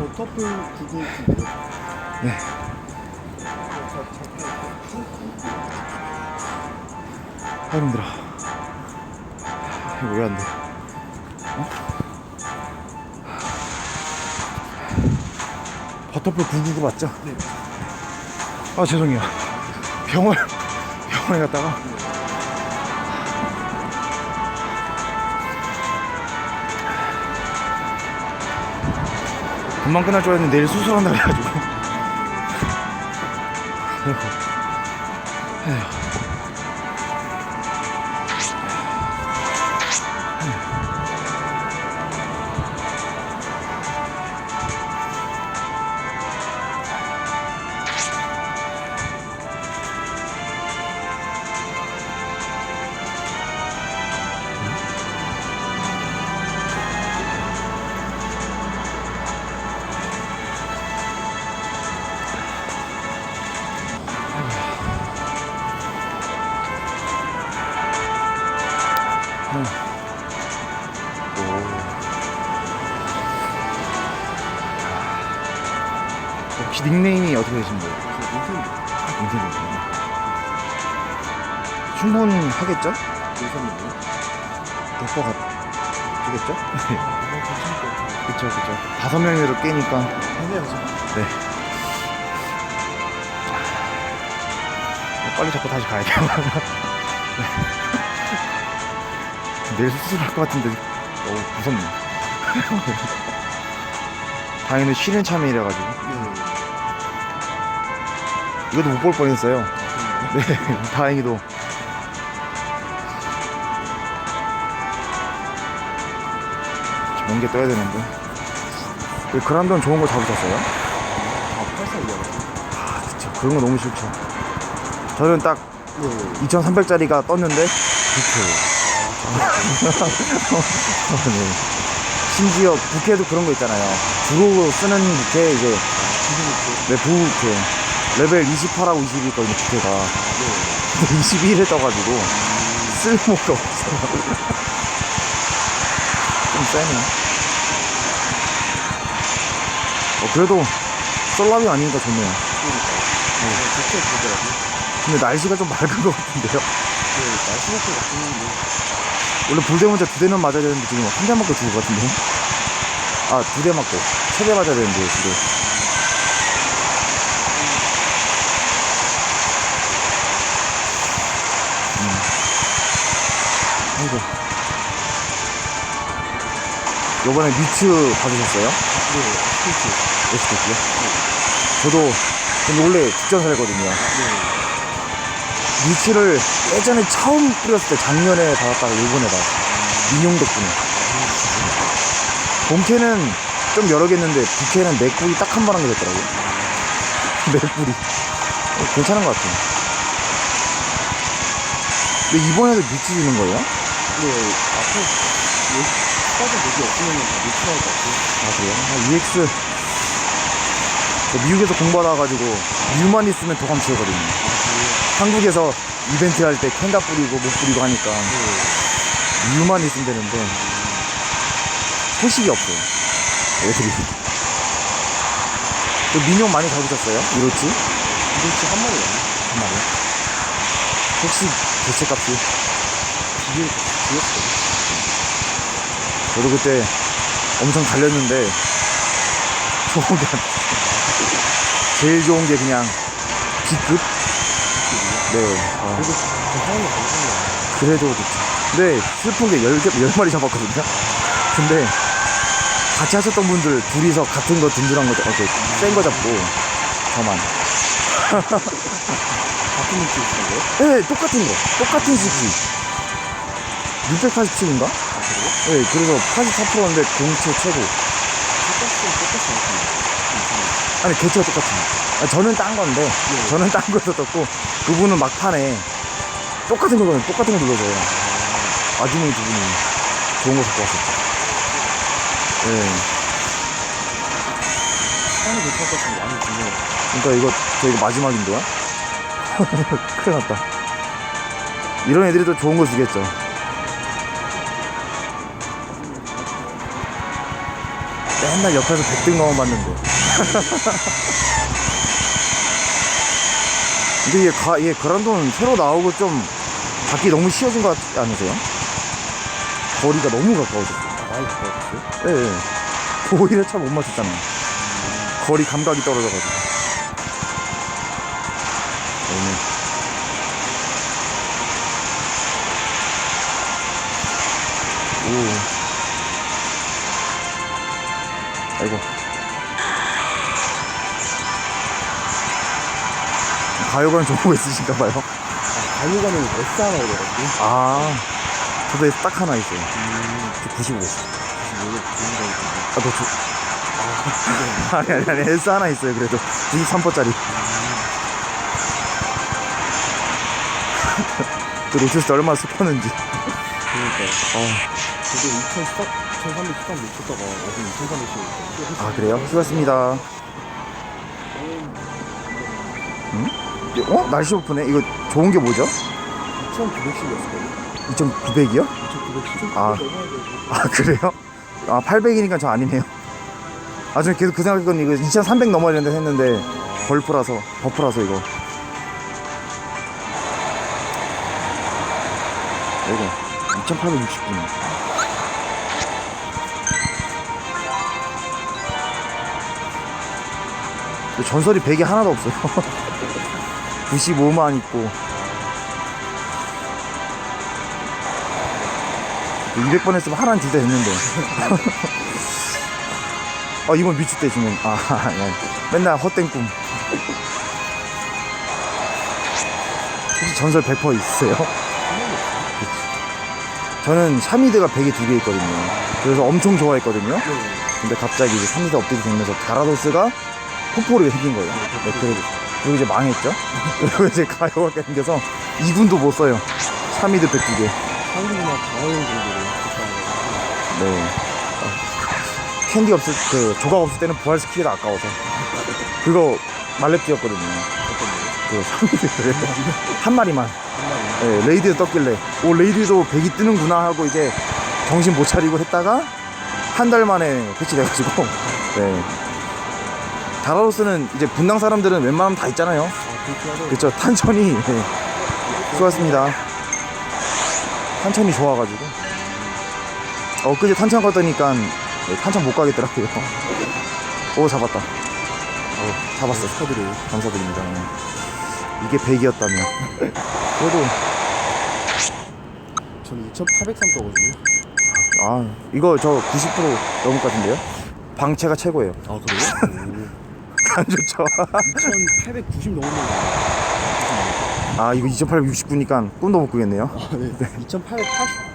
버터풀 999. 네. 아 힘들어. 이거 왜 안 돼? 어? 버터풀 999 맞죠? 네. 아 죄송해요. 병원 병원에 갔다가 금방 끝날 줄 알았는데 내일 수술한다 그래가지고. 아휴. 혹시 닉네임이 어떻게 되신 거예요? 인생이요. 충분하겠죠? 될것 같겠죠? 그쵸 그쵸 다섯 명이라도 깨니까 해내야죠. 네 어, 빨리 잡고 다시 가야 돼요 네. 내일 수술할 것 같은데 너무 무섭네 다행히 쉬는 참이라 가지고 네. 이것도 못 볼 뻔했어요. 네 다행히도. 먼게 떠야 되는데. 그 그란돈 좋은 거 잡으셨어요? 아, 84이야. 아 진짜 그런 거 너무 싫죠. 저는 딱 네. 2300짜리가 떴는데? 부캐 네. 심지어 부캐도 그런 거 있잖아요. 주로 쓰는 부캐 이제. 네 부부캐 레벨 28하고 20이 있거든요 부캐가 네. 21에 떠가지고 쓸모가 없어요 좀 세네 어, 그래도 솔라비 아니니까 좋네요 네. 좋게 보더라고요. 근데 날씨가 좀 맑은 것 같은데요 네. 날씨 먹고 같은 원래 불대 문자 두 대는 맞아야 되는데 지금 한 대 맞고 죽을 것 같은데 아 두 대 맞고 세 대 맞아야 되는데 지금 요번에 미츠 받으셨어요? 네. 스케이트. 에스테이요 저도 근데 원래 직전사례거든요 네. 미츠를 예전에 처음 뿌렸을 때 작년에 받았다가 요번에 받았어요 인용 덕분에 본캐는 좀 여러 개 했는데 부캐는 맥불이 딱 한 번 한 게 됐더라고요 맥불이 어, 괜찮은 것 같아요 근데 이번에도 미츠 주는 거예요? 네. 앞에 스 타드 목이 없으면 다 미치할 것 같아요. 아 그래요? 아, EX 저 미국에서 공부하다가지고 뮤만 있으면 더 감치거든요 한국에서 이벤트 할 때 캔다 뿌리고 못 뿌리고 하니까 네. 뮤만 있으면 되는데 소식이 없어요 애들이 그 민용 많이 잡으셨어요? 이렇지? 이렇게 한 마리요. 한 마리 혹시 개체값이? 뒤에 뒤였어요. 저도 그때 엄청 달렸는데 좋은 게 안- 제일 좋은 게 그냥 B급? 네 아, 그래도 그 사람이 괜찮네요. 그래도 좋죠 근데 슬픈 게 열, 개- 열 마리 잡았거든요 근데 같이 하셨던 분들 둘이서 같은 거 든든한 거, 어, 센거 잡고 저만 같은 위치에 있는 거예요? 네, 똑같은 거. 똑같은 시기. 687인가? 아? 네, 그래서 84%인데 공채 최고. 똑같이 똑같이 나타나요. 아니, 개체가 똑같아요. 아, 저는 딴 건데, 네. 저는 딴 거서 떴고, 그분은 막판에 똑같은 거거든요. 똑같은 거 눌러줘요. 아주머니 두 분이 좋은 거 갖고 왔었죠. 네. 사람이 괜찮을 것 같으면 많이 궁금해요. 그러니까 이거, 저 이거 마지막인데요? 큰일 났다. 이런 애들이 또 좋은 거 주겠죠. 맨날 옆에서 100등만 봤는데. 근데 얘, 가, 얘 그란돈 새로 나오고 좀 받기 너무 쉬워진 것 같지 않으세요? 거리가 너무 가까워졌어. 많이 좋았어요. 예, 예. 오히려 차 못 맞췄잖아요. 거리 감각이 떨어져가지고. 너무. 오. 가요관 좋은 거 있으신가 봐요. 아, 가요관은 S 하나 오더라고요. 아, 저도 여기 딱 하나 있어요. 음, 저 95. 이게 좋은 거 아, 너 저. 아니, 아니, 아니, S 하나 있어요, 그래도. 93%짜리. 그때 얼마나 슬펐는지. 그러니까. 어, 저도 2013, 1313 놓쳤다가 나중에 2310. 아, 그래요? 수고하셨습니다. 어? 날씨 오프네? 이거 좋은 게 뭐죠? 2910이었을걸요? 2900이요? 2910. 아. 아, 그래요? 아, 800이니까 저 아니네요. 아, 저 계속 그 생각했거든요. 이거 2300 넘어야 되는데 했는데, 벌프라서, 버프라서 이거. 이거, 2869. 전설이 100이 하나도 없어요. 95만 있고. 200번 했으면 하나는 진짜 됐는데. 아, 이번 미추 때 주면, 아, 네. 맨날 헛된 꿈. 혹시 전설 100% 있으세요? 저는 샤미드가 100에 두개 있거든요. 그래서 엄청 좋아했거든요. 네. 근데 갑자기 이제 샤미드 업데이트 되면서 가라도스가 폭포로 생긴 거예요. 네, 그리고, 그리고 이제 망했죠. 그리고 이제 가요가 생겨서 2군도 못 써요. 샤미드 102개. 한국이나 강화영 정도로 네. 캔디 없을 그 조각 없을 때는 부활시키기가 아까워서 그거 말렙지였거든요. 그 사람들이 한 마리만. 네, 레이드 떴길래 오 레이드도 백이 뜨는구나 하고 이제 정신 못 차리고 했다가 한 달 만에 패치돼가지고 네. 다라로스는 이제 분당 사람들은 웬만하면 다 있잖아요. 그렇죠. 탄천이 네. 수고하셨습니다. 탄천이 좋아가지고 어 그제 탄천 갔더니까 네, 탄천 못 가겠더라고요. 오 잡았다. 어 잡았어. 축하드려요. 감사드립니다. 네. 이게 100이었다면 그래도 저는 2803 거거든요. 아 이거 저 90% 넘을 것 같은데요? 방채가 최고예요. 아, 그래요? 안 좋죠. 2890 넘었는 거아 이거 2869니까 꿈도 못 꾸겠네요. 아, 네. 2880 정도